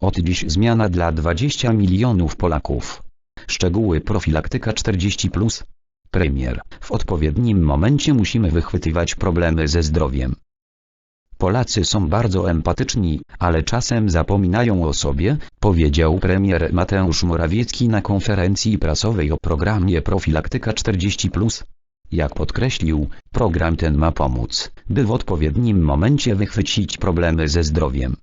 Od dziś zmiana dla 20 milionów Polaków. Szczegóły profilaktyka 40+. Premier. W odpowiednim momencie musimy wychwytywać problemy ze zdrowiem. Polacy są bardzo empatyczni, ale czasem zapominają o sobie, powiedział premier Mateusz Morawiecki na konferencji prasowej o programie Profilaktyka 40+. Jak podkreślił, program ten ma pomóc, by w odpowiednim momencie wychwycić problemy ze zdrowiem.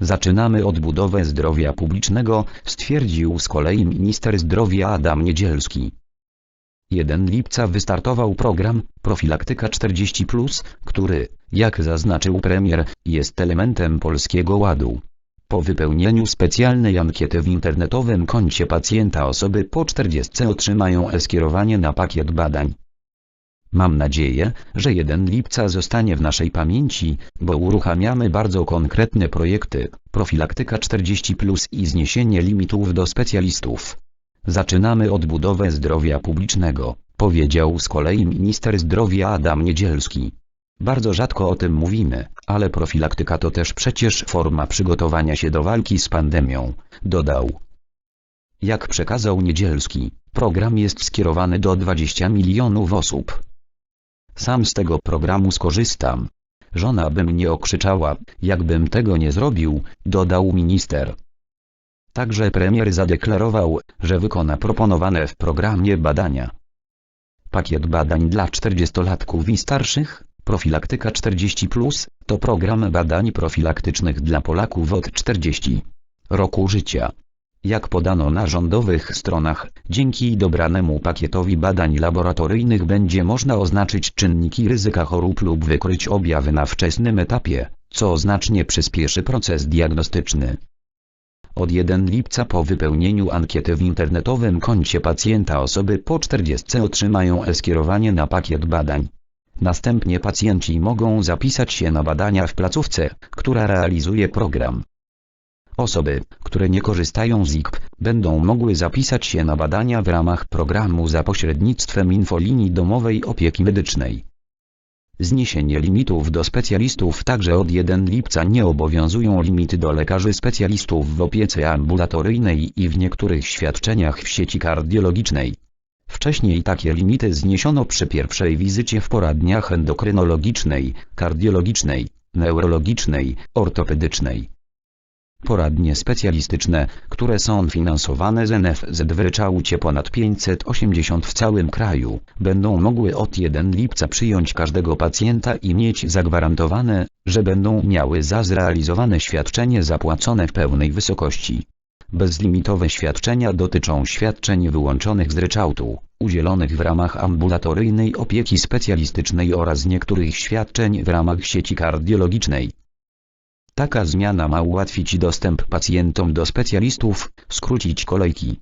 Zaczynamy odbudowę zdrowia publicznego, stwierdził z kolei minister zdrowia Adam Niedzielski. 1 lipca wystartował program Profilaktyka 40+, który, jak zaznaczył premier, jest elementem Polskiego Ładu. Po wypełnieniu specjalnej ankiety w internetowym koncie pacjenta osoby po 40 otrzymają e-skierowanie na pakiet badań. Mam nadzieję, że 1 lipca zostanie w naszej pamięci, bo uruchamiamy bardzo konkretne projekty, profilaktyka 40 plus i zniesienie limitów do specjalistów. Zaczynamy odbudowę zdrowia publicznego, powiedział z kolei minister zdrowia Adam Niedzielski. Bardzo rzadko o tym mówimy, ale profilaktyka to też przecież forma przygotowania się do walki z pandemią, dodał. Jak przekazał Niedzielski, program jest skierowany do 20 milionów osób. Sam z tego programu skorzystam. Żona by mnie okrzyczała, jakbym tego nie zrobił, dodał minister. Także premier zadeklarował, że wykona proponowane w programie badania. Pakiet badań dla 40-latków i starszych, Profilaktyka 40+, to program badań profilaktycznych dla Polaków od 40 roku życia. Jak podano na rządowych stronach, dzięki dobranemu pakietowi badań laboratoryjnych będzie można oznaczyć czynniki ryzyka chorób lub wykryć objawy na wczesnym etapie, co znacznie przyspieszy proces diagnostyczny. Od 1 lipca po wypełnieniu ankiety w internetowym koncie pacjenta osoby po 40 otrzymają e-skierowanie na pakiet badań. Następnie pacjenci mogą zapisać się na badania w placówce, która realizuje program. Osoby, które nie korzystają z IKP, będą mogły zapisać się na badania w ramach programu za pośrednictwem infolinii domowej opieki medycznej. Zniesienie limitów do specjalistów Także od 1 lipca nie obowiązują limity do lekarzy specjalistów w opiece ambulatoryjnej i w niektórych świadczeniach w sieci kardiologicznej. Wcześniej takie limity zniesiono przy pierwszej wizycie w poradniach endokrynologicznej, kardiologicznej, neurologicznej, ortopedycznej. Poradnie specjalistyczne, które są finansowane z NFZ w ryczałcie ponad 580 w całym kraju, będą mogły od 1 lipca przyjąć każdego pacjenta i mieć zagwarantowane, że będą miały za zrealizowane świadczenie zapłacone w pełnej wysokości. Bezlimitowe świadczenia dotyczą świadczeń wyłączonych z ryczałtu, udzielonych w ramach ambulatoryjnej opieki specjalistycznej oraz niektórych świadczeń w ramach sieci kardiologicznej. Taka zmiana ma ułatwić dostęp pacjentom do specjalistów, skrócić kolejki,